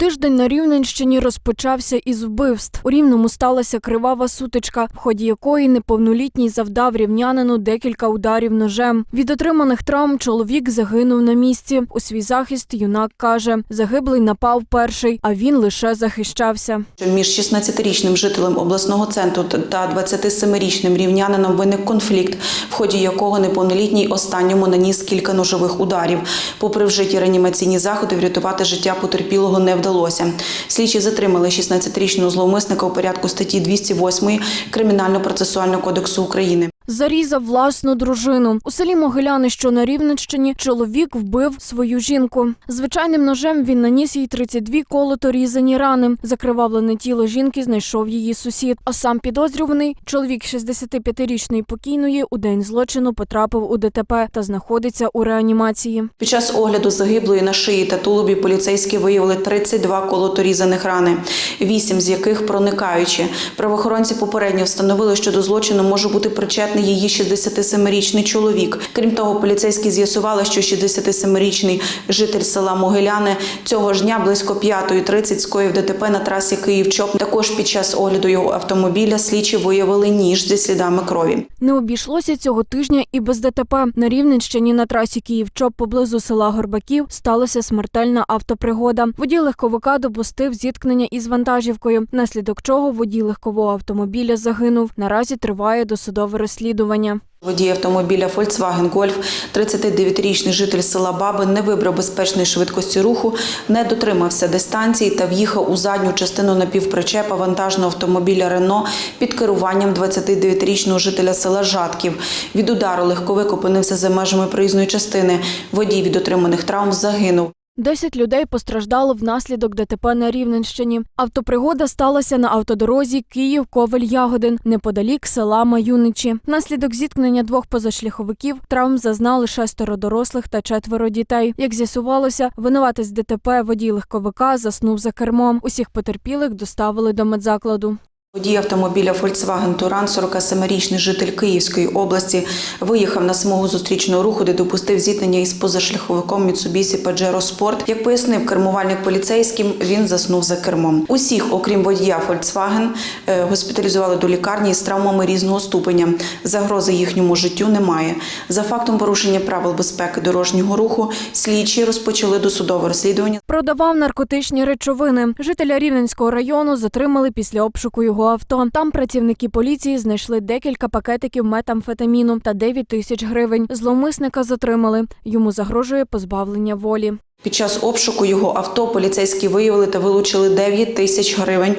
Тиждень на Рівненщині розпочався із вбивств. У Рівному сталася кривава сутичка, в ході якої неповнолітній завдав рівнянину декілька ударів ножем. Від отриманих травм чоловік загинув на місці. У свій захист юнак каже, загиблий напав перший, а він лише захищався. Між 16-річним жителем обласного центру та 27-річним рівнянином виник конфлікт, в ході якого неповнолітній останньому наніс кілька ножових ударів. Попри вжиті реанімаційні заходи, врятувати життя потерпілого не вдалося. Слідчі затримали 16-річного зловмисника у порядку статті 208 Кримінально-процесуального кодексу України. Зарізав власну дружину. У селі Могиляни, що на Рівненщині, чоловік вбив свою жінку. Звичайним ножем він наніс їй 32 колото різані рани. Закривавлене тіло жінки знайшов її сусід. А сам підозрюваний, чоловік 65-річної покійної, у день злочину потрапив у ДТП та знаходиться у реанімації. Під час огляду загиблої на шиї та тулубі поліцейські виявили 32 колоторізаних рани, 8 з яких проникаючі. Правоохоронці попередньо встановили, що до злочину може бути причетний її 67-річний чоловік. Крім того, поліцейські з'ясували, що 67-річний житель села Могиляни цього ж дня близько 5.30 скоїв ДТП на трасі Київ-Чоп. Також під час огляду його автомобіля слідчі виявили ніж зі слідами крові. Не обійшлося цього тижня і без ДТП. На Рівненщині на трасі Київ-Чоп поблизу села Горбаків сталася смертельна автопригода. Водій легковика допустив зіткнення із вантажівкою, наслідок чого водій легкового автомобіля загинув. Наразі триває досудове розслідування. Водій автомобіля Volkswagen Golf, 39-річний житель села Баби, не вибрав безпечної швидкості руху, не дотримався дистанції та в'їхав у задню частину напівпричепа вантажного автомобіля Рено під керуванням 29-річного жителя села Жатків. Від удару легковик опинився за межами проїзної частини. Водій від отриманих травм загинув. Десять людей постраждало внаслідок ДТП на Рівненщині. Автопригода сталася на автодорозі Київ Ковель Ягодин неподалік села Маюничі. Внаслідок зіткнення двох позашляховиків травм зазнали шестеро дорослих та четверо дітей. Як з'ясувалося, винуватець ДТП водій легковика заснув за кермом. Усіх потерпілих доставили до медзакладу. Водій автомобіля Volkswagen Туран, 47-річний житель Київської області, виїхав на смугу зустрічного руху, де допустив зіткнення із позашляховиком Mitsubishi Pajero Sport. Як пояснив кермувальник поліцейським, він заснув за кермом. Усіх, окрім водія Volkswagen, е, госпіталізували до лікарні із травмами різного ступеня. Загрози їхньому життю немає. За фактом порушення правил безпеки дорожнього руху слідчі розпочали досудове розслідування. Продавав наркотичні речовини. Жителя Рівненського району затримали після обшуку його авто. Там працівники поліції знайшли декілька пакетиків метамфетаміну та 9 тисяч гривень. Зловмисника затримали. Йому загрожує позбавлення волі. Під час обшуку його авто поліцейські виявили та вилучили 9 тисяч гривень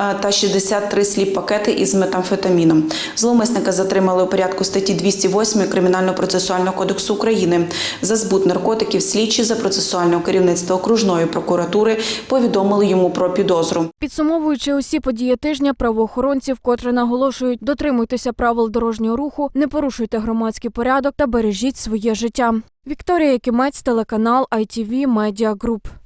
е, та 63 сліп пакети із метамфетаміном. Зловмисника затримали у порядку статті 208 Кримінально-процесуального кодексу України. За збут наркотиків слідчі за процесуального керівництва окружної прокуратури повідомили йому про підозру. Підсумовуючи усі події тижня, правоохоронці вкотре наголошують: дотримуйтеся правил дорожнього руху, не порушуйте громадський порядок та бережіть своє життя. Вікторія Кімець, телеканал ITV Media Group.